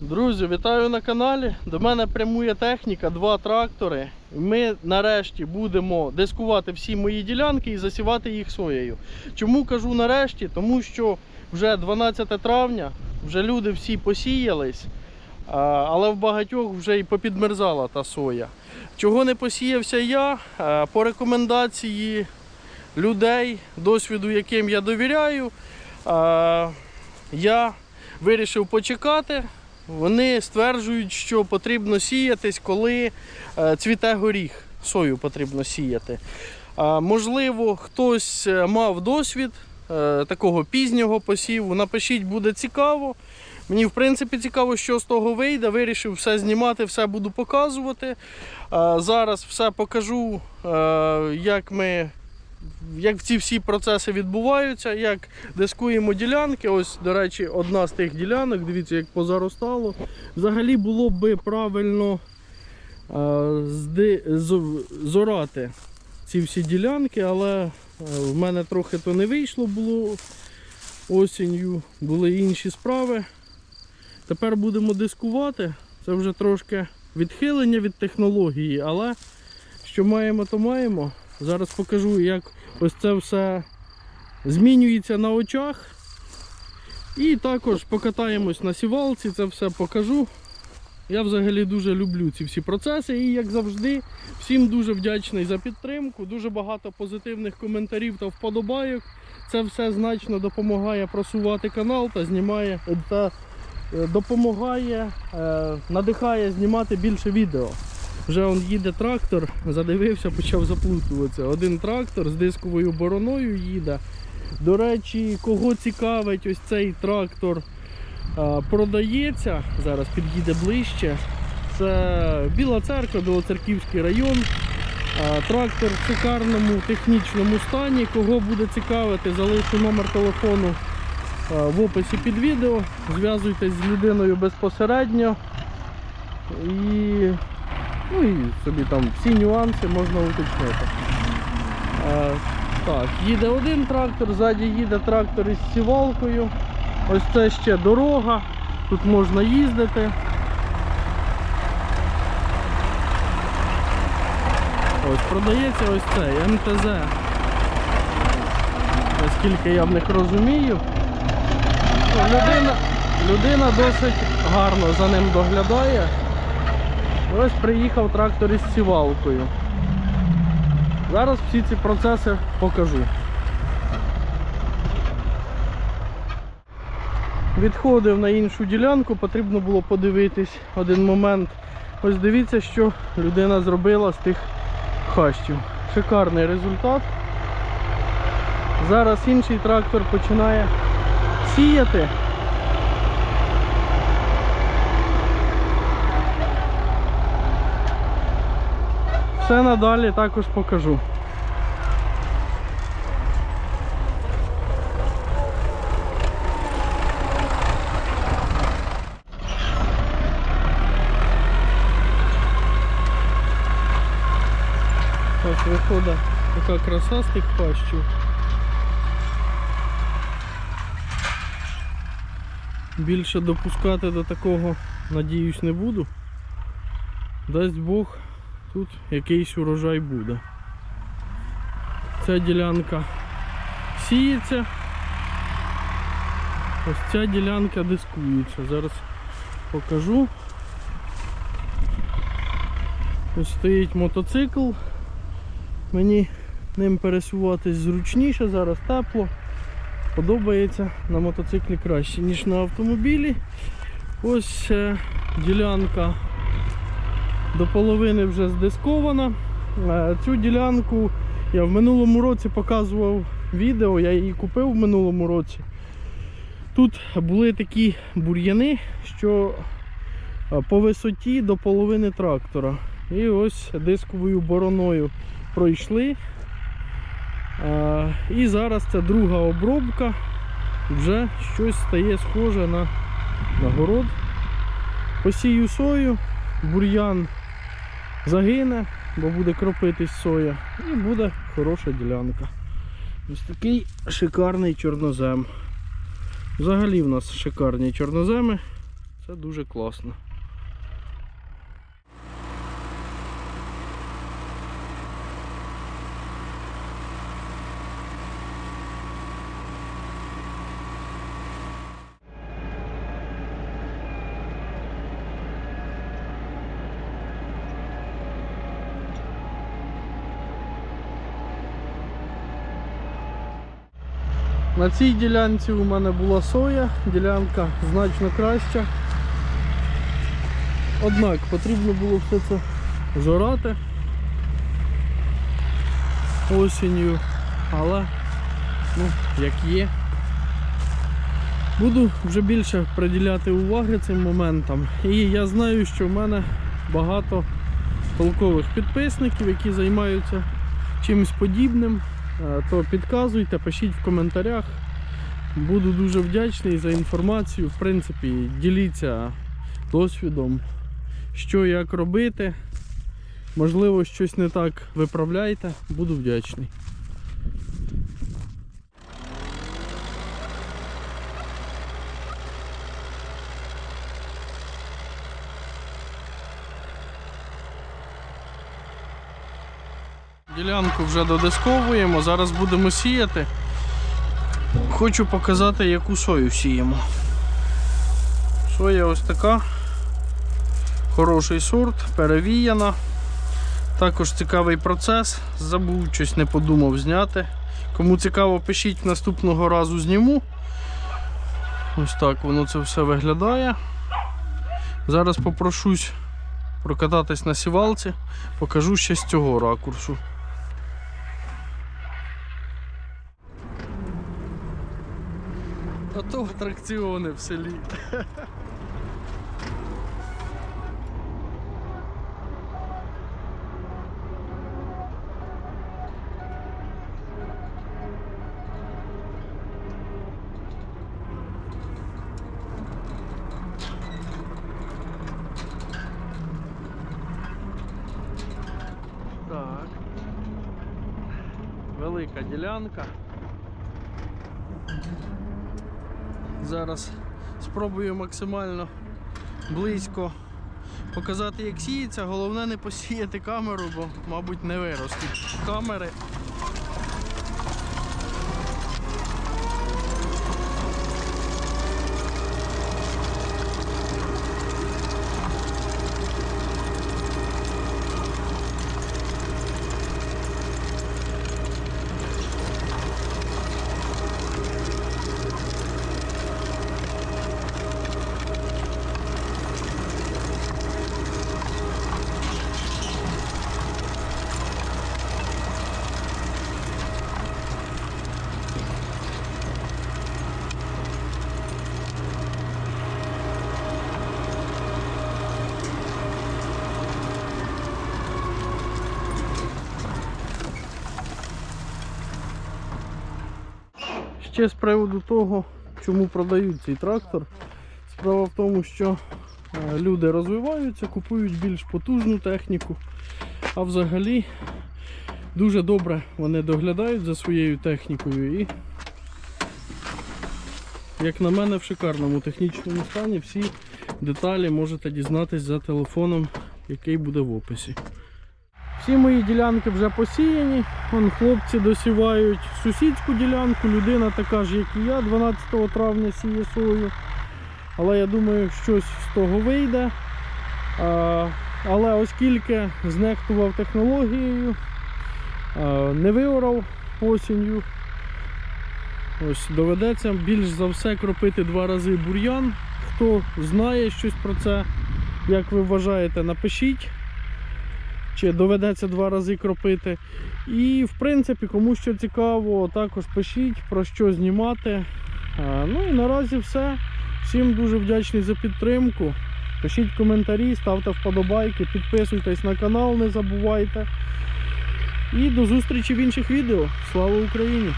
Друзі, вітаю на каналі. До мене прямує техніка, два трактори. Ми нарешті будемо дискувати всі мої ділянки і засівати їх соєю. Чому кажу нарешті? Тому що вже 12 травня, вже люди всі посіялись, але в багатьох вже і попідмерзала та соя. Чого не посіявся я? По рекомендації людей, досвіду яким я довіряю, я вирішив почекати. Вони стверджують, що потрібно сіятись, коли е, цвіте горіх. Сою потрібно сіяти. Можливо, хтось е, мав досвід е, такого пізнього посіву. Напишіть, буде цікаво. Мені, в принципі, цікаво, що з того вийде. Вирішив все знімати, все буду показувати. Зараз все покажу, як ми. Як ці всі процеси відбуваються, як дискуємо ділянки. Ось, до речі, одна з тих ділянок, дивіться, як позаростало. Взагалі було б правильно е, зорати ці всі ділянки, але е, в мене трохи то не вийшло було осінню, були інші справи. Тепер будемо дискувати. Це вже трошки відхилення від технології, але що маємо, то маємо. Зараз покажу, як ось це все змінюється на очах. І також покатаємось на сівалці, це все покажу. Я взагалі дуже люблю ці всі процеси і, як завжди, всім дуже вдячний за підтримку. Дуже багато позитивних коментарів та вподобайок. Це все значно допомагає просувати канал та знімає та е, допомагає, е, надихає знімати більше відео. Вже он їде трактор, задивився, почав заплутуватися. Один трактор з дисковою бороною їде. До речі, кого цікавить ось цей трактор продається, зараз під'їде ближче. Це Біла церква, Білоцерківський район. Трактор в шикарному технічному стані. Кого буде цікавити, залишу номер телефону в описі під відео. Зв'язуйтесь з людиною безпосередньо. І Ну і собі там всі нюанси можна уточнити. Е, так, їде один трактор, ззаді їде трактор із сівалкою. Ось це ще дорога, тут можна їздити. Ось продається ось цей МТЗ. Наскільки я в них розумію. Ну, Людина, людина досить гарно за ним доглядає. Ось приїхав трактор із сівалкою. Зараз всі ці процеси покажу. Відходив на іншу ділянку, потрібно було подивитись один момент. Ось дивіться, що людина зробила з тих хащів. Шикарний результат. Зараз інший трактор починає сіяти. Все надалі також покажу. Ось виходить така краса з тих пащів. Більше допускати до такого, надіюсь, не буду. Дасть Бог, тут якийсь урожай буде. Ця ділянка сіється. Ось ця ділянка дискується. Зараз покажу. Ось стоїть мотоцикл. Мені ним пересуватись зручніше, зараз тепло. Подобається на мотоциклі краще, ніж на автомобілі. Ось е, ділянка до половини вже здискована. Е, Цю ділянку я в минулому році показував відео, я її купив в минулому році. Тут були такі бур'яни, що е, по висоті до половини трактора. І ось дисковою бороною пройшли. Е, І зараз це друга обробка. Вже щось стає схоже на, на город. Посію сою, бур'ян загине, бо буде кропитись соя, і буде хороша ділянка. Ось такий шикарний чорнозем. Взагалі в нас шикарні чорноземи. Це дуже класно. На цій ділянці у мене була соя, ділянка значно краща. Однак потрібно було все це зорати осінню, але ну, як є. Буду вже більше приділяти уваги цим моментам. І я знаю, що в мене багато толкових підписників, які займаються чимось подібним. Е, То підказуйте, пишіть в коментарях. Буду дуже вдячний за інформацію. В принципі, діліться досвідом, що як робити. Можливо, щось не так виправляйте, буду вдячний. Ділянку вже додисковуємо, зараз будемо сіяти. Хочу показати, яку сою сіємо. Соя ось така. Хороший сорт, перевіяна. Також цікавий процес. Забув, щось не подумав зняти. Кому цікаво, пишіть наступного разу зніму. Ось так воно це все виглядає. Зараз попрошусь прокататись на сівалці, покажу ще з цього ракурсу. А то атракціони в селі. Так. Велика ділянка. Зараз спробую максимально близько показати, як сіється. Головне не посіяти камеру, бо, мабуть, не виростуть камери. Ще з приводу того, чому продають цей трактор. Справа в тому, що е, люди розвиваються, купують більш потужну техніку, а взагалі дуже добре вони доглядають за своєю технікою і, як на мене, в шикарному технічному стані всі деталі можете дізнатись за телефоном, який буде в описі. Всі мої ділянки вже посіяні. Вон хлопці досівають сусідську ділянку. Людина така ж, як і я, 12 травня сіє сою. Але я думаю, щось з того вийде. А, але оскільки знехтував технологією, не виорав осінню, ось доведеться більш за все кропити два рази бур'ян. Хто знає щось про це, як ви вважаєте, напишіть чи доведеться два рази кропити. І в принципі, кому що цікаво, також пишіть про що знімати. Ну і наразі все. Всім дуже вдячний за підтримку. Пишіть коментарі, ставте вподобайки, підписуйтесь на канал, не забувайте. І до зустрічі в інших відео. Слава Україні!